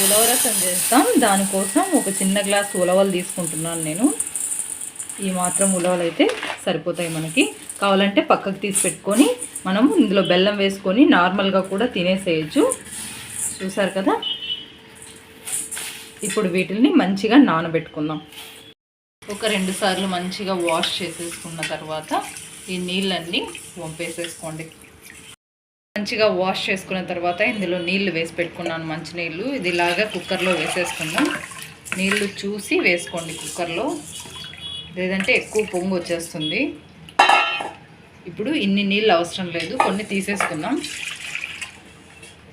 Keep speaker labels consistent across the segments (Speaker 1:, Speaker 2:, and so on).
Speaker 1: ఉలవరసం చేస్తాం. దానికోసం ఒక చిన్న గ్లాస్ ఉలవలు తీసుకుంటున్నాను నేను. ఈ మాత్రం ఉలవలు అయితే సరిపోతాయి మనకి. కావాలంటే పక్కకు తీసి పెట్టుకొని మనం ఇందులో బెల్లం వేసుకొని నార్మల్గా కూడా తినేసేయచ్చు. చూసారు కదా? ఇప్పుడు వీటిని మంచిగా నానబెట్టుకుందాం. ఒక రెండు సార్లు మంచిగా వాష్ చేసేసుకున్న తర్వాత ఈ నీళ్ళన్నీ వంపేసేసుకోండి. మంచిగా వాష్ చేసుకున్న తర్వాత ఇందులో నీళ్ళు వేసి పెట్టుకున్నాను మంచి నీళ్ళు ఇది ఇలాగా కుక్కర్లో వేసేసుకుందాం. నీళ్ళు చూసి వేసుకోండి కుక్కర్లో. లేదంటే ఎక్కువ పొంగు వచ్చేస్తుంది. ఇప్పుడు ఇన్ని నీళ్ళు అవసరం లేదు. కొన్ని తీసేసుకుందాం.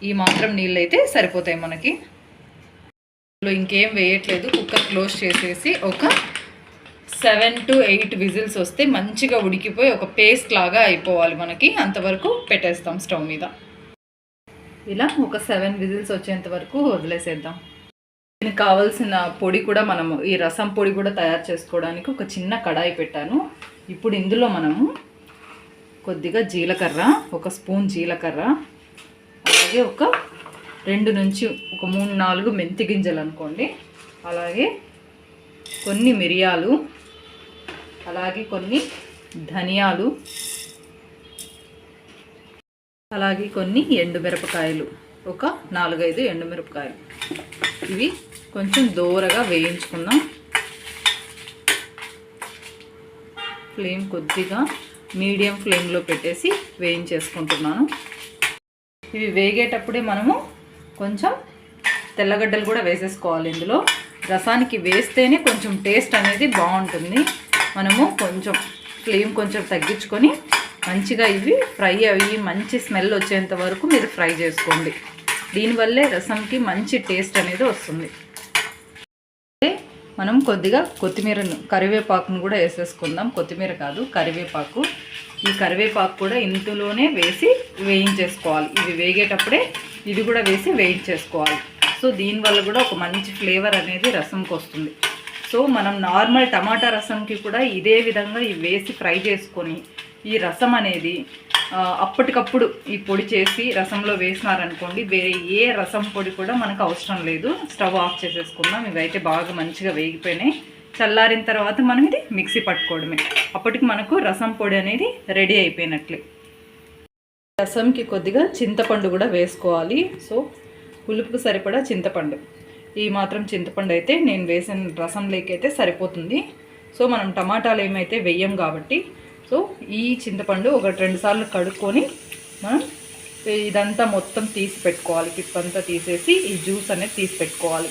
Speaker 1: ఈ మాత్రం నీళ్ళు అయితే సరిపోతాయి మనకి. ఇందులో ఇంకేం వేయట్లేదు. కుక్కర్ క్లోజ్ చేసేసి ఒక సెవెన్ టు ఎయిట్ విజిల్స్ వస్తే మంచిగా ఉడికిపోయి ఒక పేస్ట్ లాగా అయిపోవాలి మనకి. అంతవరకు పెట్టేస్తాం స్టవ్ మీద. ఇలా ఒక సెవెన్ విజిల్స్ వచ్చేంత వరకు వదిలేసేద్దాం. దీనికి కావాల్సిన పొడి కూడా మనము ఈ రసం పొడి కూడా తయారు చేసుకోవడానికి ఒక చిన్న కడాయి పెట్టాను. ఇప్పుడు ఇందులో మనము కొద్దిగా జీలకర్ర ఒక స్పూన్ జీలకర్ర అలాగే ఒక రెండు నుంచి ఒక మూడు నాలుగు మెంతి గింజలు అనుకోండి. అలాగే కొన్ని మిరియాలు అలాగే కొన్ని ధనియాలు అలాగే కొన్ని ఎండుమిరపకాయలు ఒక నాలుగైదు ఎండుమిరపకాయలు. ఇవి కొంచెం దూరగా వేయించుకుందాం. ఫ్లేమ్ కొద్దిగా మీడియం ఫ్లేమ్లో పెట్టేసి వేయించేసుకుంటున్నాను. ఇవి వేగేటప్పుడే మనము కొంచెం తెల్లగడ్డలు కూడా వేసేసుకోవాలి ఇందులో. రసానికి వేస్తేనే కొంచెం టేస్ట్ అనేది బాగుంటుంది. మనము కొంచెం ఫ్లేమ్ కొంచెం తగ్గించుకొని మంచిగా ఇవి ఫ్రై అవి మంచి స్మెల్ వచ్చేంత వరకు మీరు ఫ్రై చేసుకోండి. దీనివల్లే రసంకి మంచి టేస్ట్ అనేది వస్తుంది. మనం కొద్దిగా కొత్తిమీరను కరివేపాకును కూడా వేసేసుకుందాం. కొత్తిమీర కాదు కరివేపాకు. ఈ కరివేపాకు కూడా ఇందులోనే వేసి వేయించేసుకోవాలి. ఇవి వేగేటప్పుడే ఇది కూడా వేసి వేయించేసుకోవాలి. సో దీనివల్ల కూడా ఒక మంచి ఫ్లేవర్ అనేది రసంకి వస్తుంది సో మనం నార్మల్ టమాటా రసంకి కూడా ఇదే విధంగా ఇవి వేసి ఫ్రై చేసుకొని ఈ రసం అనేది అప్పటికప్పుడు ఈ పొడి చేసి రసంలో వేసినారనుకోండి వేరే ఏ రసం పొడి కూడా మనకు అవసరం లేదు. స్టవ్ ఆఫ్ చేసేసుకుందాం. ఇవైతే బాగా మంచిగా వేగిపోయినాయి. చల్లారిన తర్వాత మనం ఇది మిక్సీ పట్టుకోవడమే. అప్పటికి మనకు రసం పొడి అనేది రెడీ అయిపోయినట్లే. రసంకి కొద్దిగా చింతపండు కూడా వేసుకోవాలి. సో పులుపుకు సరిపడా చింతపండు. ఈ మాత్రం చింతపండు అయితే నేను వేసిన రసంలోకి అయితే సరిపోతుంది. సో మనం టమాటాలు ఏమైతే వెయ్యం కాబట్టి సో ఈ చింతపండు ఒక రెండు సార్లు కడుక్కొని మనం ఇదంతా మొత్తం తీసి పెట్టుకోవాలి. పిప్పంతా తీసేసి ఈ జ్యూస్ అనేది తీసి పెట్టుకోవాలి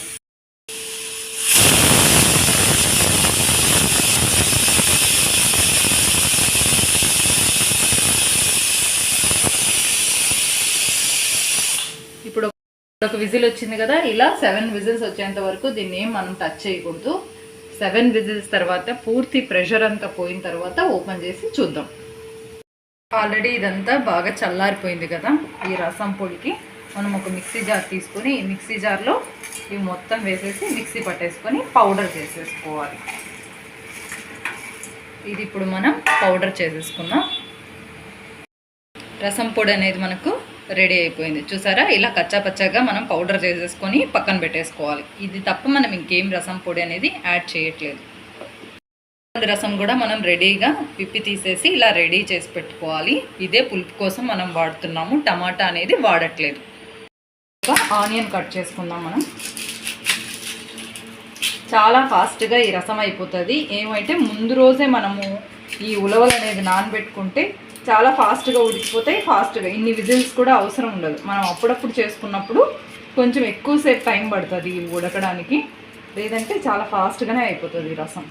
Speaker 1: ఇప్పుడు ఒక విజిల్ వచ్చింది కదా ఇలా సెవెన్ విజిల్స్ వచ్చేంత వరకు దీన్ని ఏం మనం టచ్ చేయకూడదు. సెవెన్ విజిల్స్ తర్వాత పూర్తి ప్రెషర్ అంతా పోయిన తర్వాత ఓపెన్ చేసి చూద్దాం. ఆల్రెడీ ఇదంతా బాగా చల్లారిపోయింది కదా ఈ రసం పొడికి. మనం ఒక మిక్సీ జార్ తీసుకొని ఈ మిక్సీ జార్లో ఇవి మొత్తం వేసేసి మిక్సీ పట్టేసుకొని పౌడర్ చేసేసుకోవాలి. ఇది ఇప్పుడు మనం పౌడర్ చేసేసుకుందాం. రసం పొడి అనేది మనకు రెడీ అయిపోయింది. చూసారా? ఇలా కచ్చా పచ్చాగా మనం పౌడర్ చేసేసుకొని పక్కన పెట్టేసుకోవాలి. ఇది తప్ప మనం ఇంకేం రసం పొడి అనేది యాడ్ చేయట్లేదు. రసం కూడా మనం రెడీగా పిప్పి తీసేసి ఇలా రెడీ చేసి పెట్టుకోవాలి. ఇదే పులుపు కోసం మనం వాడుతున్నాము. టమాటా అనేది వాడట్లేదు. ఒక ఆనియన్ కట్ చేసుకుందాం మనం. చాలా ఫాస్ట్గా ఈ రసం అయిపోతుంది. ఏమైతే ముందు రోజే మనము ఈ ఉలవలు అనేది నానబెట్టుకుంటే చాలా ఫాస్ట్గా ఉడికిపోతాయి ఫాస్ట్గా. ఇన్ని విజిల్స్ కూడా అవసరం ఉండదు. మనం అప్పుడప్పుడు చేసుకున్నప్పుడు కొంచెం ఎక్కువసేపు టైం పడుతుంది ఇవి ఉడకడానికి. లేదంటే చాలా ఫాస్ట్గానే అయిపోతుంది రసం.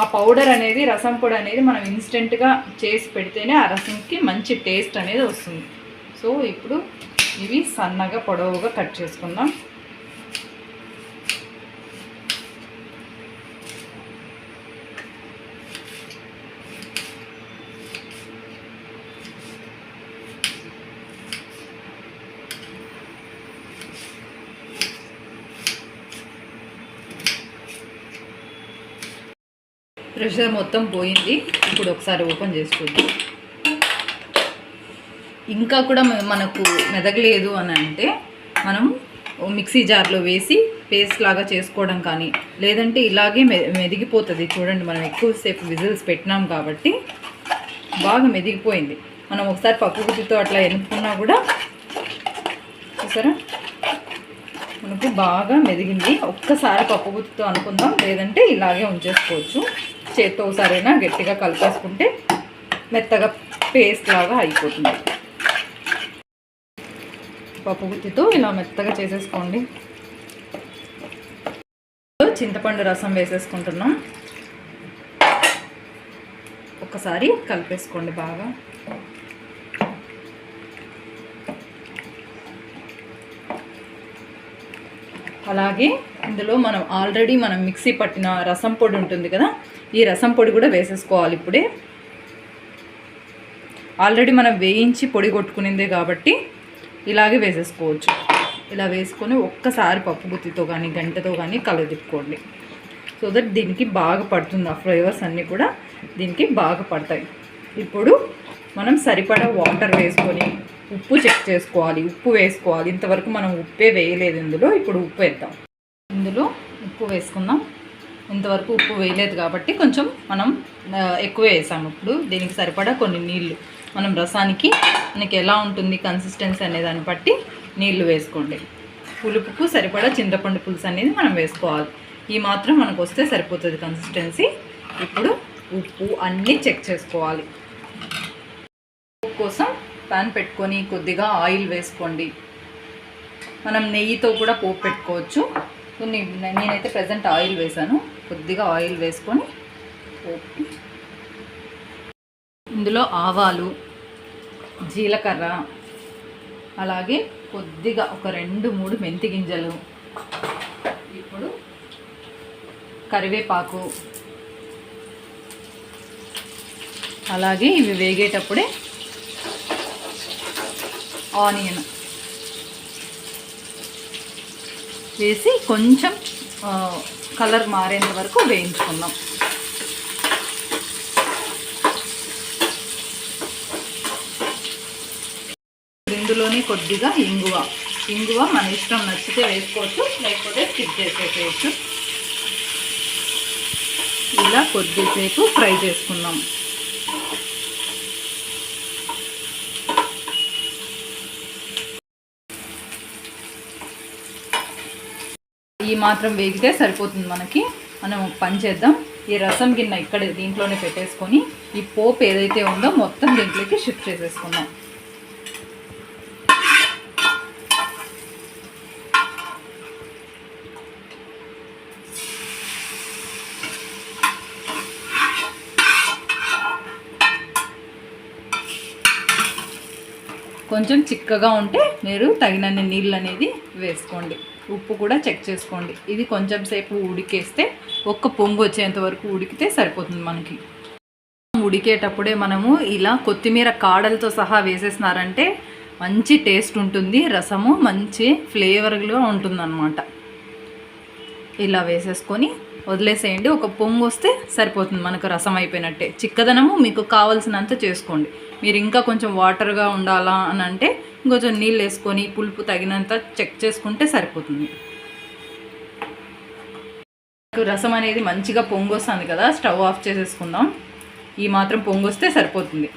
Speaker 1: ఆ పౌడర్ అనేది రసం పొడి అనేది మనం ఇన్స్టెంట్గా చేసి పెడితేనే ఆ రసంకి మంచి టేస్ట్ అనేది వస్తుంది. సో ఇప్పుడు ఇవి సన్నగా పొడవుగా కట్ చేసుకుందాం. ప్రెషర్ మొత్తం పోయింది. ఇప్పుడు ఒకసారి ఓపెన్ చేసుకుందాం. ఇంకా కూడా మనకు మెదగలేదు అని అంటే మనం మిక్సీ జార్లో వేసి పేస్ట్ లాగా చేసుకోవడం కానీ లేదంటే ఇలాగే మె మెదిగిపోతుంది. చూడండి మనం ఎక్కువసేపు విజిల్స్ పెట్టినాం కాబట్టి బాగా మెదిగిపోయింది. మనం ఒకసారి పప్పు గుత్తితో అట్లా ఎనుపుకున్నా కూడా చూసారా? మనకు బాగా మెదిగింది. ఒక్కసారి పప్పు గుత్తితో అనుకుందాం లేదంటే ఇలాగే ఉంచేసుకోవచ్చు. చేత్తో ఒకసారైనా గట్టిగా కలిపేసుకుంటే మెత్తగా పేస్ట్ లాగా అయిపోతుంది. పప్పు గుత్తితో ఇలా మెత్తగా చేసేసుకోండి. చింతపండు రసం వేసేసుకుంటున్నాం. ఒకసారి కలిపేసుకోండి బాగా. అలాగే ఇందులో మనం ఆల్రెడీ మనం మిక్సీ పట్టిన రసం పొడి ఉంటుంది కదా ఈ రసం పొడి కూడా వేసేసుకోవాలి ఇప్పుడే. ఆల్రెడీ మనం వేయించి పొడి కొట్టుకునిందే కాబట్టి ఇలాగే వేసేసుకోవచ్చు. ఇలా వేసుకొని ఒక్కసారి పప్పు గుత్తితో కానీ గంటతో కానీ కలదిప్పుకోండి. సో దట్ దీనికి బాగా పడుతుంది ఆ ఫ్లేవర్స్ అన్నీ కూడా దీనికి బాగా పడతాయి. ఇప్పుడు మనం సరిపడా వాటర్ వేసుకొని ఉప్పు చెక్ చేసుకోవాలి ఉప్పు వేసుకోవాలి. ఇంతవరకు మనం ఉప్పే వేయలేదు ఇందులో ఇప్పుడు ఉప్పు వేద్దాం. స్పూన్లు ఉప్పు వేసుకుందాం. ఇంతవరకు ఉప్పు వేయలేదు కాబట్టి కొంచెం మనం ఎక్కువ వేసాము ఇప్పుడు దీనికి సరిపడా కొన్ని నీళ్ళు. మనం రసానికి మనకి ఎలా ఉంటుంది కన్సిస్టెన్సీ అనే దాన్ని బట్టి నీళ్ళు వేసుకోండి. పులుపుకు సరిపడా చింతపండు పులుసు అనేది మనం వేసుకోవాలి. ఈ మాత్రం మనకు వస్తే సరిపోతుంది కన్సిస్టెన్సీ ఇప్పుడు ఉప్పు అన్నీ చెక్ చేసుకోవాలి. ఉప్పు కోసం పాన్ పెట్టుకొని కొద్దిగా ఆయిల్ వేసుకోండి. మనం నెయ్యితో కూడా పోపు పెట్టుకోవచ్చు. కొన్ని నేనైతే ప్రజెంట్ ఆయిల్ వేసాను. కొద్దిగా ఆయిల్ వేసుకొని ఇందులో ఆవాలు జీలకర్ర అలాగే కొద్దిగా ఒక రెండు మూడు మెంతి గింజలు ఇప్పుడు కరివేపాకు అలాగే ఇవి వేగేటప్పుడే ఆనియన్. వేసి కొంచెం కలర్ మారేంత వరకు వేయించుకుందాం. ఇందులోనే కొద్దిగా ఇంగువ. ఇంగువ మన ఇష్టం నచ్చితే వేసుకోవచ్చు లేకపోతే స్కిప్ చేసేసేయచ్చు. ఇలా కొద్దిసేపు ఫ్రై చేసుకుందాం. ఈ మాత్రం వేగితే సరిపోతుంది మనకి. మనం పని చేద్దాం. ఈ రసం గిన్నె ఇక్కడ దీంట్లోనే పెట్టేసుకొని ఈ పోపు ఏదైతే ఉందో మొత్తం దీంట్లోకి షిఫ్ట్ చేసేసుకుందాం. కొంచెం చిక్కగా ఉంటే మీరు తగినన్ని నీళ్ళు అనేది వేసుకోండి. ఉప్పు కూడా చెక్ చేసుకోండి. ఇది కొంచెం సేపు ఉడికేస్తే ఒక్క పొంగు వచ్చేంత వరకు ఉడికితే సరిపోతుంది మనకి. ఉడికేటప్పుడే మనము ఇలా కొత్తిమీర కాడలతో సహా వేసేసినారంటే మంచి టేస్ట్ ఉంటుంది రసము మంచి ఫ్లేవర్గా ఉంటుందన్నమాట. ఇలా వేసేసుకొని వదిలేసేయండి ఒక పొంగు వస్తే సరిపోతుంది మనకు రసం అయిపోయినట్టే. చిక్కదనము మీకు కావాల్సినంత చేసుకోండి. మీరు ఇంకా కొంచెం వాటర్గా ఉండాలా అని అంటే కొంచెం నీళ్ళు వేసుకొని పులుపు తగినంత చెక్ చేసుకుంటే సరిపోతుంది. రసం అనేది మంచిగా పొంగొస్తుంది కదా స్టవ్ ఆఫ్ చేసేసుకుందాం. ఈ మాత్రం పొంగొస్తే సరిపోతుంది.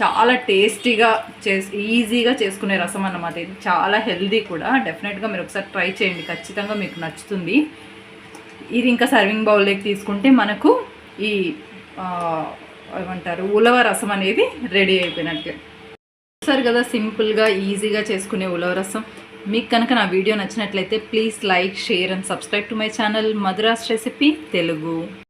Speaker 1: చాలా టేస్టీగా చేసి ఈజీగా చేసుకునే రసం అన్నమాట ఇది. చాలా హెల్దీ కూడా. డెఫినెట్గా మీరు ఒకసారి ట్రై చేయండి. ఖచ్చితంగా మీకు నచ్చుతుంది. ఇది ఇంకా సర్వింగ్ బౌల్లోకి తీసుకుంటే మనకు ఈ ఏమంటారు ఉలవ రసం అనేది రెడీ అయిపోయినట్టు. సరే కదా సింపుల్గా ఈజీగా చేసుకునే ఉలవ రసం. మీకు కనుక నా వీడియో నచ్చినట్లయితే please like share and subscribe to my channel Madhura's recipe Telugu.